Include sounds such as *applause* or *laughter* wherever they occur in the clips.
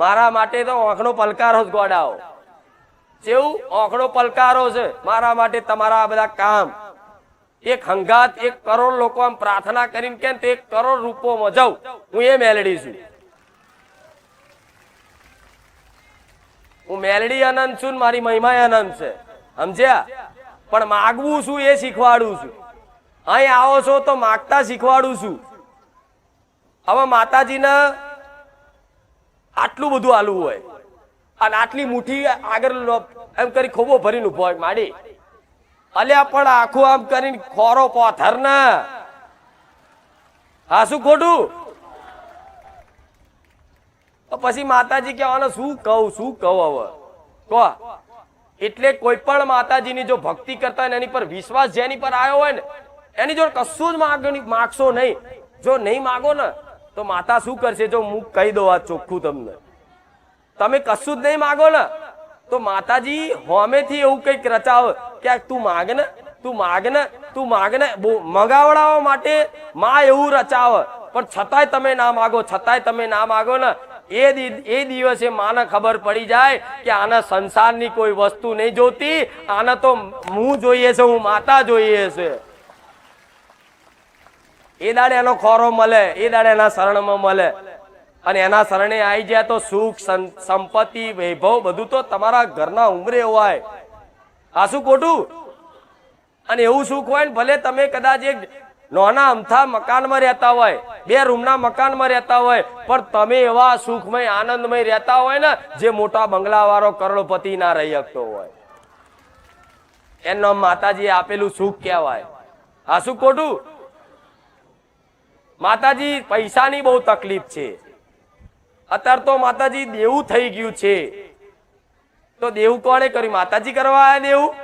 મારા માટે તો ઓંખનો પલકારો જ ગોડાઓ. જેવું ઓંખનો પલકારો છે, મારા માટે તમારા આ બધા કામ. એક હંગાત, એક કરોડ લોકો આમ પ્રાર્થના કરીને તો એક કરોડ રૂપોમાં જાઉં, હું એ મેલડી છું. હું મેલડી અનંત છું ને મારી મહિમા અનંત છે. સમજ્યા? પણ માગવું છું એ શીખવાડું છું. અહીં આવો છો તો માગતા શીખવાડું છું. હવે માતાજીને આટલું બધું આલું હોય. અને આટલી મુઠ્ઠી આગળ એમ કરી ખોબો ભરીને ઊભો હોય માડી. અલ્યા પણ આખું આમ કરીને ખોરો પોથર ને. હા, શું ખોટું? પછી માતાજી કહેવાનો, શું કહું શું કહું હવે? કહો. એટલે કોઈ પણ માતાજીની જો ભક્તિ કરતા હોય એની પર વિશ્વાસ જેની પર આવ્યો હોય ને, એની જોડે કશું જ માગણી, માગશો નહીં. જો નહીં માગો ને તો માતા શું કરશે? જો હું કહી દઉં આ ચોખ્ખું તમને. તમે કશું જ નહીં માગો ને, તો માતાજી હોમેથી એવું કંઈક રચાવ. કે તું માગ ને, તું માગ ને, તું માગ ને મગાવડાવવા માટે માં એવું રચાવ. પણ છતાંય તમે ના માગો, છતાંય તમે ના માગો ને, એ એ દિવસે માને ખબર પડી જાય કે આને સંસારની કોઈ વસ્તુ નહીં જોતી. આને તો હું જોઈએ છે, હું માતા જોઈએ છે. એ દાડે એનો ખોરો મળે એ દાડે એના શરણમાં મળે. અને એના શરણે આવી જાય તો સુખ સંપત્તિ, વૈભવ બધું તો તમારા ઘરના ઉમરે હોય. આ શું ખોટું? અને એવું સુખ હોય ને ભલે તમે કદાચ એક નાના અમથા મકાનમાં રહેતા હોય, બે રૂમના મકાનમાં રહેતા હોય, પણ તમે એવા સુખમય, આનંદમય રહેતા હોય ને, જે મોટા બંગલાવાળો કરોડપતિ ના રહી શકતો હોય. એનો માતાજીએ આપેલું સુખ કહેવાય. આ શું ખોટું? માતાજી, પૈસાની બહુ તકલીફ છે. અત્યારે તો માતાજી દેવું થઈ ગયું છે. તો દેવું કોણે કર્યું? માતાજી કરવા આયા દેવું?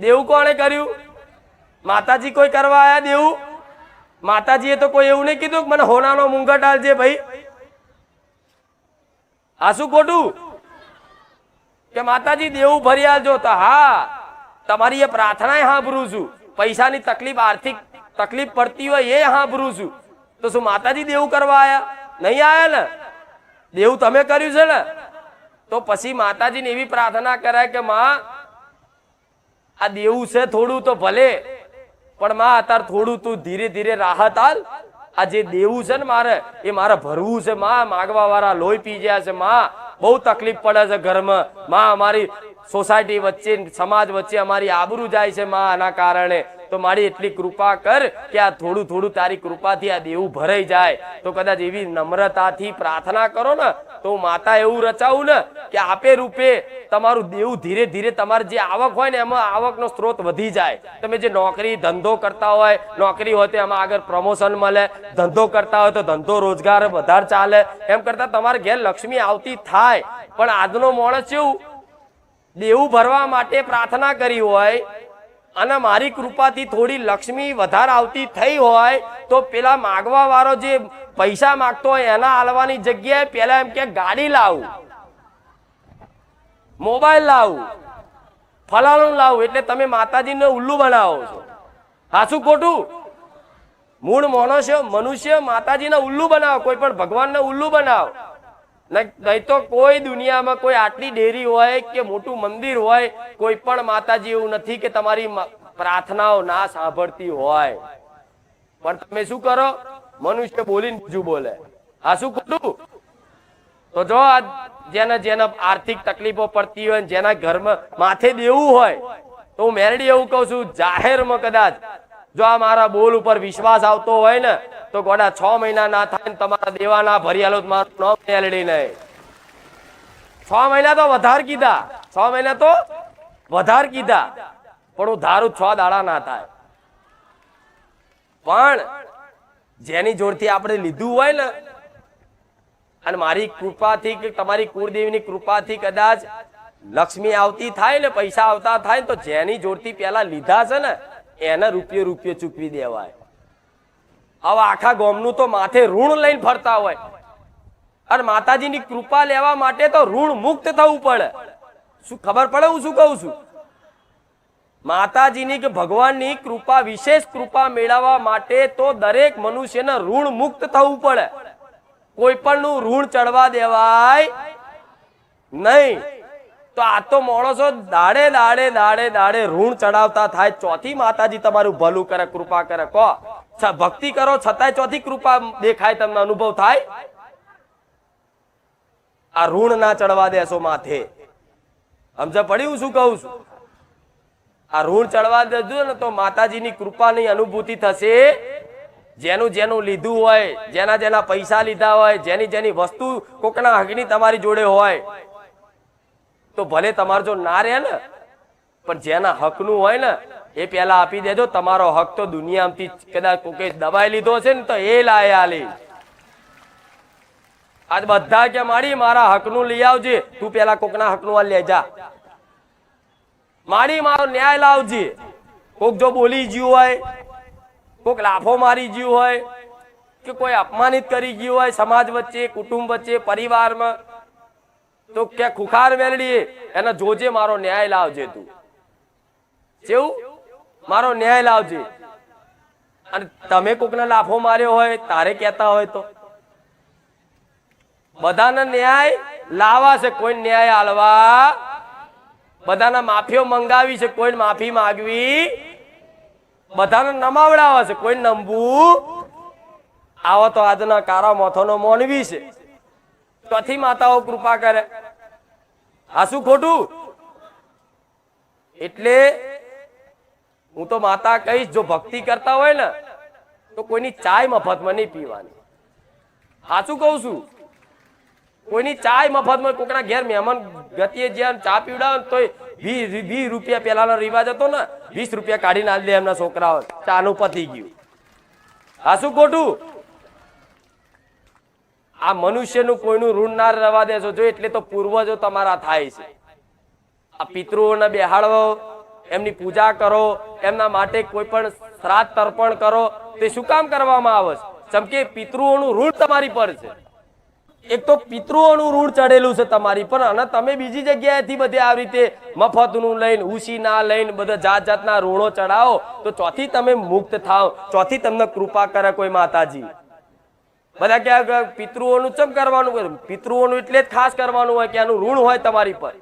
દેવું કોણે કર્યું? માતાજી કોઈ કરવા આયા દેવું? માતાજીએ તો કોઈ એવું નહીં કીધું મને હોનાનો મુંગટ આલજે ભાઈ. આ શું ખોટું? કે માતાજી દેવું ભરી જો તો હા, તમારી એ પ્રાર્થના સાંભળું છું. પૈસાની તકલીફ આર્થિક તકલીફ પડતી હોય એ સાંભળું છું. તો શું માતાજી દેવું કરવા આવ્યા નહીં આવ્યા ને? દેવું તમે કર્યું છે ને? તો પછી માતાજીને એવી પ્રાર્થના કરાય કે માં, આ દેવું છે થોડું તો ભલે, પણ માં, અત્યારે થોડું તું ધીરે ધીરે રાહત હાલ આ જે દેવું છે ને મારે, એ મારે ભરવું છે. માં માગવા વાળા લોહી પી ગયા છે. માં, બહુ તકલીફ પડે છે ઘરમાં. માં, અમારી સોસાયટી વચ્ચે સમાજ વચ્ચે અમારી આબરૂ જાય છે. માં, આના કારણે તો મારી એટલી કૃપા કર કે આ થોડું થોડું તારી કૃપાથી આ દેવું ભરાઈ જાય. તો કદાચ એવી નમ્રતાથી પ્રાર્થના કરો ને, તો માતા એવું રચાવું ને કે આપે રૂપે તમારું દેવું ધીરે ધીરે તમારી જે આવક હોય ને, એમાં આવકનો સ્ત્રોત વધી જાય. તમે જે નોકરી ધંધો કરતા હોય, નોકરી હોય તો એમાં આગળ પ્રમોશન મળે. ધંધો કરતા હોય તો ધંધો રોજગાર વધારે ચાલે. એમ કરતા તમારે ઘેર લક્ષ્મી આવતી થાય. પણ આજનો માણસ કેવું દેવું ભરવા માટે પ્રાર્થના કરી હોય અને મારી કૃપાથી થોડી લક્ષ્મી વધારે આવતી થઈ હોય તો પેલા માગવા વાળો જે પૈસા માગતો હોય એના આલવાની જગ્યાએ પેલા એમ કે ગાડી લાવું, મોબાઈલ લાવું, ફલાણું લાવું, એટલે તમે માતાજીને ઉલ્લુ બનાવો છો. હાચું ખોટું? મૂળ મનુષ્ય મનુષ્ય માતાજીને ઉલ્લુ બનાવો, કોઈ પણ ભગવાનને ઉલ્લુ બનાવો. નહીં તો કોઈ દુનિયામાં કોઈ આટલી ડેરી હોય કે મોટું મંદિર હોય, કોઈ પણ માતાજી એવું નથી કે તમારી પ્રાર્થનાઓ ના સાંભળતી હોય. પણ તમે શું કરો? મનુષ્ય બોલીને બીજું બોલે. આ શું ખોટું તો જો આ જેને જેને આર્થિક તકલીફો પડતી હોય જેના ઘરમાં માથે દેવું હોય, તો હું મેરડી એવું કહું છું, જાહેરમાં કદાચ જો આ મારા બોલ ઉપર વિશ્વાસ આવતો હોય ને તો ગોડા છ મહિના ના થાય તમારા દેવા ના ભરી આલો તો મારું નામ મેલડી નહીં. છ મહિના તો વધારે કીધા. છ મહિના તો વધારે કીધા. પણ હું ધારું છ દાડા ના થાય. પણ જેની જોડથી આપણે લીધું હોય ને, અને મારી કૃપાથી કે તમારી કુળદેવીની કૃપાથી કદાચ લક્ષ્મી આવતી થાય ને, પૈસા આવતા થાય તો જેની જોડથી પેલા લીધા છે ને, એને રૂપિયો રૂપિયો ચૂકવી દેવાય. હવે આખા ગામનું તો માથે ઋણ લઈને ફરતા હોય. અને માતાજીની કૃપા લેવા માટે તો ઋણ મુક્ત થવું પડે. શું ખબર પડે હું શું કહું છું? માતાજીની કે ભગવાનની કૃપા, વિશેષ કૃપા મેળવવા માટે તો દરેક મનુષ્યને ઋણ મુક્ત થવું પડે. કોઈ પણ નું ઋણ ચડવા દેવાય નહીં. તો આ તો માણસો દાડે દાડે દાડે દાડે ઋણ ચડાવતા થાય. ચોથી માતાજી તમારું ભલું કરે, કૃપા કરે. કો. છ- ભક્તિ કરો, છતાંય ચોથી કૃપા દેખાય, તમને અનુભવ થાય? આ ઋણ ના ચડવા દેશો માથે. સમજ પડી હું શું કહું છું? આ ઋણ ચડવા દેજો ને તો માતાજીની કૃપાની અનુભૂતિ થશે. જેનું જેનું લીધું હોય, જેના જેના પૈસા લીધા હોય, જેની જેની વસ્તુ કોકના હકની તમારી જોડે હોય, તો ભલે તમારે જો ના રહે ને, પણ જેના હકનું હોય ને એ પેલા આપી દેજો, તમારો હક તો દુનિયામાંથી કદાચ કોકે દબાઈ લીધો છે ને તો એ લાય આલી. આજ બધા કે માડી મારા હકનું લઈ આવજે. તું પેલા કોકના હકનું આ લેજા માડી મારો ન્યાય લાવજે. કોક જો બોલી ગયું હોય, કોક લાફો મારી ગયું હોય, કે કોઈ અપમાનિત કરી ગયું હોય, સમાજ વચ્ચે, કુટુંબ વચ્ચે, પરિવારમાં, તો કે ખુખાર મેલડી એને જોજે મારો ન્યાય લાવજે તું. કેવું મારો ન્યાય લાવજે. અને તમે કોકને લાફો માર્યો હોય, તારે કહેતા હોય તો. બધાને ન્યાય લાવા છે કોઈ ન્યાય આલવા. બધાના માફીઓ મંગાવી છે, કોઈ માફી માંગવી. બધાને નમાવડાવે છે કોઈ નમવું આવો તો આજના કારા મોથોનો મોનવી છે. ત્યાંથી માતાઓ કૃપા કરે? આ શું ખોટું? એટલે હું તો માતા કહીશ, જો ભક્તિ કરતા હોય ને, તો કોઈની ચાય મફતમાં નહીં પીવાની. સાચું કહું છું? કોઈની ચાય મફતમાં કોકના ઘેર મહેમાન ગતિએ જ્યાં ચા પીવડાવે તો વીસ વીસ રૂપિયા પેલાનો રિવાજ હતો ને, વીસ રૂપિયા કાઢીને આલી દે એમના છોકરાઓ. ચાનું પતી ગયું. સાચું ખોટું? આ મનુષ્યનું કોઈનું ઋણ ના રવા દેશો જો એટલે તો પૂર્વજો તમારા થાય છે. આ પિતૃઓને બેહાડવો એમની પૂજા કરો, એમના માટે કોઈ પણ શ્રાદ્ધ તર્પણ કરો, તે શું કામ કરવામાં આવે છે? ચમકે પિતૃઓનું ઋણ તમારી પર છે. એક તો પિતૃઓનું ઋણ ચડેલું છે તમારી પર, અને તમે બીજી જગ્યાએથી બધે આવી રીતે મફતનું લઈને ઉસી ના લઈને બધા જાત જાતના ઋણો ચડાવો, તો ચોથી તમે મુક્ત થાવ, ચોથી તમને કૃપા કરે કોઈ માતાજી. બધા ક્યાં પિતૃઓનું ચમ કરવાનું? પિતૃઓનું એટલે જ ખાસ કરવાનું હોય કે આનું ઋણ હોય તમારી પર.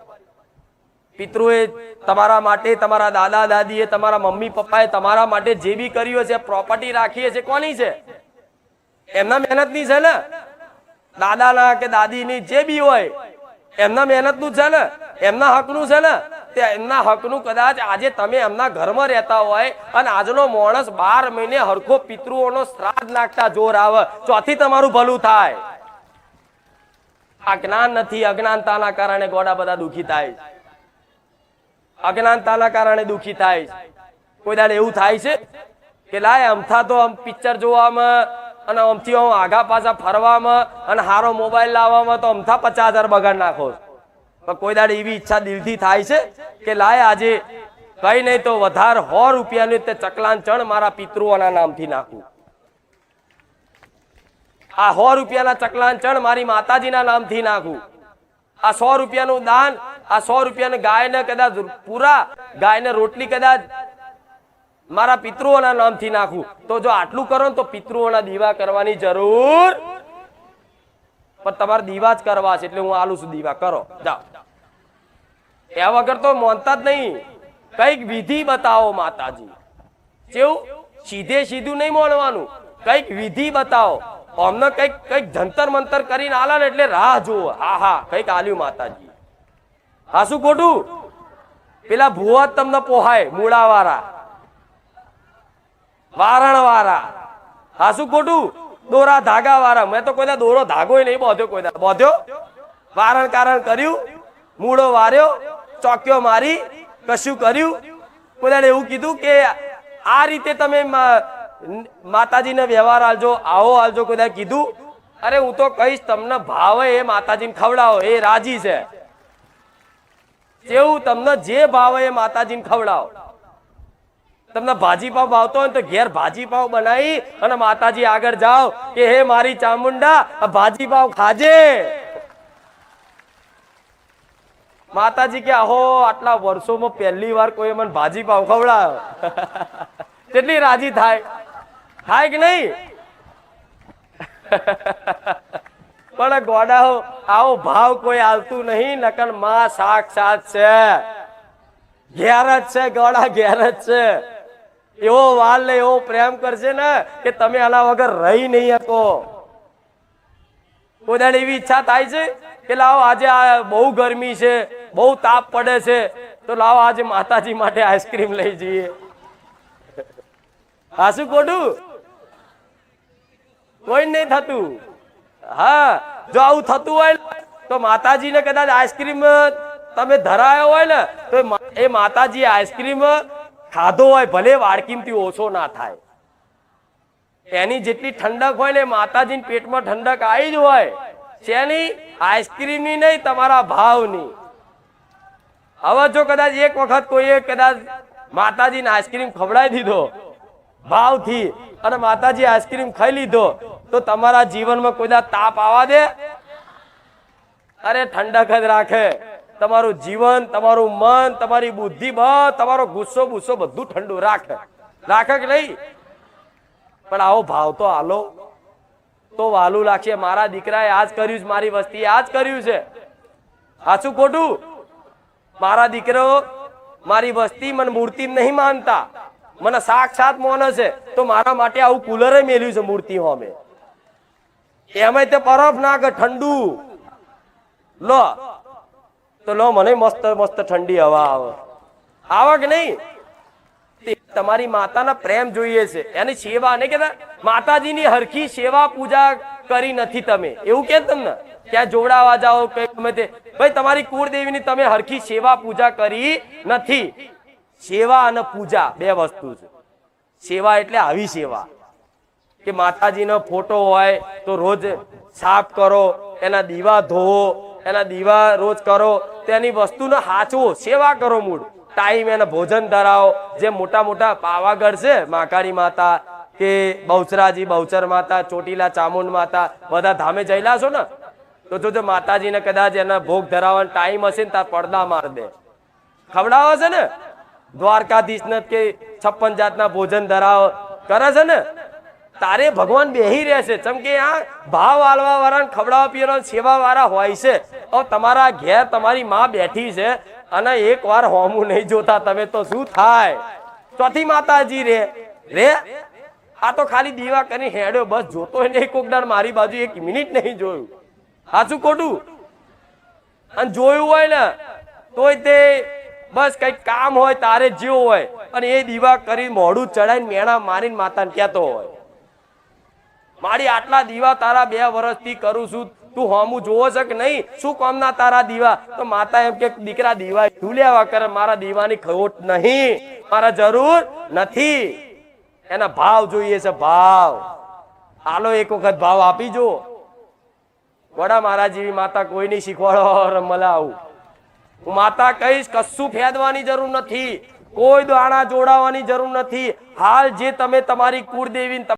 પિતૃએ તમારા માટે, તમારા દાદા દાદીએ, તમારા મમ્મી પપ્પાએ તમારા માટે જે બી કર્યું છે પ્રોપર્ટી રાખી છે કોની છે? એમના મહેનતની છે ને? દાદાના કે દાદીની જે બી હોય, એમના મહેનતનું છે ને? એમના હકનું છે ને? તે એમના હકનું કદાચ આજે તમે એમના ઘરમાં રહેતા હોય અને આજનો માણસ બાર મહિને હરખો પિતૃઓનો શ્રાદ્ધ નાખતા જોર આવે, ચોથી તમારું ભલું થાય. આ જ્ઞાન નથી, અજ્ઞાનતાના કારણે ગોડા બધા દુઃખી થાય. અજ્ઞાનતાના કારણે દુખી થાય છે. કોઈ દાડે એવું થાય છે કે લાય અમથા તો આમ પિક્ચર જોવામાં અને આમથી આમ આગા પાછા ફરવામાં અને હારો મોબાઈલ લાવવામાં તો અમથા પચાસ હજાર બગાડ નાખો પણ કોઈ દાડે એવી ઈચ્છા દિલથી થાય છે કે લાય, આજે કઈ નહીં તો વધારે સો રૂપિયાનું તે ચકલાન ચણ મારા પિતૃઓના નામથી નાખું. આ સો રૂપિયાના ચકલાન ચણ મારી માતાજીના નામથી નાખું. આ સો રૂપિયાનું દાન આ સો રૂપિયાને ગાયને કદાચ પૂરા, ગાયને રોટલી કદાચ મારા પિતૃઓના નામથી નાખું. તો જો આટલું કરો તો પિતૃઓના દીવા કરવાની જરૂર પણ તમારે દીવા જ કરવા છે એટલે હું આલું છું દીવા. કરો, જાઓ. એ વગર તો માનતા જ નહીં. કંઈક વિધિ બતાવો માતાજી. કેવું સીધે સીધું નહીં માનવાનું. કંઈક વિધિ બતાવો. અમને કંઈક કંઈક જંતર મંતર કરીને આલા ને એટલે રાહ જુઓ. હા હા, કંઈક આલ્યું માતાજી. હા શું ખોટું? પેલા ભૂવા તમને પોહાય મૂળા વાળા વારણ વાળા હા શું ખોટું? દોરા ધાગા વાળા મેં તો કોઈ દોરો ધાગો નહીં, બોધ્યો કોઈ બોધ્યો? વારણ કારણ કર્યું, મૂળો વાર્યો, ચોક્યો મારી, કશું કર્યું? કોઈ એવું કીધું કે આ રીતે તમે માતાજીને વ્યવહાર આલજો, આવો આલજો કોઈ કીધું? અરે હું તો કહીશ, તમને ભાવે એ માતાજીને ખવડાવો, એ રાજી છે. જેવું તમને જે ભાવે એ માતાજીને ખવડાવો. તમને ભાજી ભાવતો હોય તો ઘેર ભાજી બનાવી અને માતાજી આગળ જાઓ કે, હે મારી ચામુંડા ભાજી ખાજે. માતાજી કે, આહો, આટલા વર્ષોમાં પહેલી વાર કોઈ મને ભાજી પાવ ખવડાવ્યો *laughs* કેટલી રાજી થાય. થાય કે નહીં? *laughs* પણ ગોડાઓ, આવો ભાવ કોઈ આવતું નહીં, નકરમાં સાક્ષાત છે. ઘેર જ છે, ગોડા ઘેર જ છે. એવો વાલ ને એવો પ્રેમ કરશે ને કે તમે આના વગર રહી નહીં શકો. કોઈ એવી ઈચ્છા થાય છે કે લાવો આજે આ બહુ ગરમી છે, બહુ તાપ પડે છે, તો લાવો આજે માતાજી માટે આઈસ્ક્રીમ લઈ જઈએ. હા, શું કોઈ નહીં થતું. હા, જો આવું થતું હોય તો માતાજીને કદાચ આઈસ્ક્રીમ તમે ધરાયો હોય ને, તો એ માતાજી આઈસ્ક્રીમ ખાધો હોય, ભલે વાડકીમથી ઓછો ના થાય. એની જેટલી ઠંડક હોય ને માતાજી પેટમાં ઠંડક આવી જ હોય, શેની? આઈસ્ક્રીમની નહીં, તમારા ભાવની. હવે જો કદાચ એક વખત કોઈએ કદાચ માતાજીને આઈસ્ક્રીમ ખવડાવી દીધો, ભાવથી, અને માતાજી આઈસ્ક્રીમ ખાઈ લીધો તો તમારા જીવનમાં કોઈ તાપ આવા દે? અરે, ઠંડક જ રાખે. તમારું જીવન, તમારું મન, તમારી બુદ્ધિ તમારો ગુસ્સો ગુસ્સો બધું ઠંડુ રાખે. રાખે કે નહીં? પણ આવો ભાવ તો હાલો તો વાલું લાગશે, મારા દીકરાએ આજ કર્યું છે, મારી વસ્તીએ આજ કર્યું છે. સાચું ખોટું? મારા દીકરો મારી વસ્તી મને મૂર્તિ નહીં માનતા. મને સાક્ષાત મોને છે. તો મારા માટે આવું કુલરે મેલ્યું છે મૂર્તિ હોમે. એમાંય તે બરફ નાખે ઠંડુ. લો. તો લો, મને મસ્ત મસ્ત ઠંડી હવા આવે. આવે કે નહીં? તમારી માતાના પ્રેમ જોઈએ છે. એની સેવા નહીં કેતા માતાજીની હરખી સેવા પૂજા કરી નથી તમે. એવું કે તમને? ક્યાં જોડાવા જાઓ કે ગમે તે. ભાઈ, તમારી કુળદેવીની તમે હરખી સેવા પૂજા કરી નથી. સેવા અને પૂજા બે વસ્તુ છે. સેવા એટલે આવી સેવા. કે માતાજીનો ફોટો હોય તો રોજ સાફ કરો, એના દીવા ધોવો, એના દીવા રોજ કરો તેની વસ્તુને હાચવો, સેવા કરો મૂળ. ટાઈમ એને ભોજન ધરાવો. જે મોટા મોટા પાવાગઢ છે, માકારી માતા કે બહુચરાજી, બહુચર માતા, ચોટીલા, ચામુંડ માતા, બધા ધામે જયેલા છો ને? તો જોજો માતાજીને કદાચ એના ભોગ ધરાવવાનો ટાઈમ હશે ને તાર પડદા માર દે. ખવડાવે છે ને? દ્વારકાધીશને કે છપ્પન જાતના ભોજન ધરાવ. કરે છે ને? તારે ભગવાન બેહી રહેશે ચમ કે આ ભાવ આલવા વાળા ખવડાવવા પીવાના સેવા વાળા હોય છે. તો તમારા ઘેર તમારી માં બેઠી છે અને એક વાર હોમું નહીં જોતા તમે તો શું થાય? ચોથી માતાજી રે. રે, આ તો ખાલી દીવા કરી હેડ્યો. બસ જોતો નહીં કોક દાડ મારી બાજુ એક મિનિટ નહીં જોયું. સાચું ખોટું? અને જોયું હોય ને, તોય તે બસ કંઈક કામ હોય, તારે જેવું હોય. અને એ દીવા કરી મોઢું ચડાઈને મેણા મારીને માતાને કહેતો હોય. મારી આટલા દીવા તારા બે વર્ષથી કરું છું. તું હોમું જોવો છે કે નહીં? શું કામના તારા દીવા? તો માતા એમ કે, દીકરા, દીવા તું કરે, મારા દીવાની ખોટ નહીં. મારા જરૂર નથી. એના ભાવ જોઈએ છે, ભાવ. હાલો, એક વખત ભાવ આપી જો વડા મારા જેવી માતા કોઈ નહીં શીખવાડો, રમલા આવું. હું માતા કહીશ, કશું ફેદવાની જરૂર નથી. કોઈ દાણા જોડાવાની જરૂર નથી. હાલ જે તમે તમારી કુળદેવી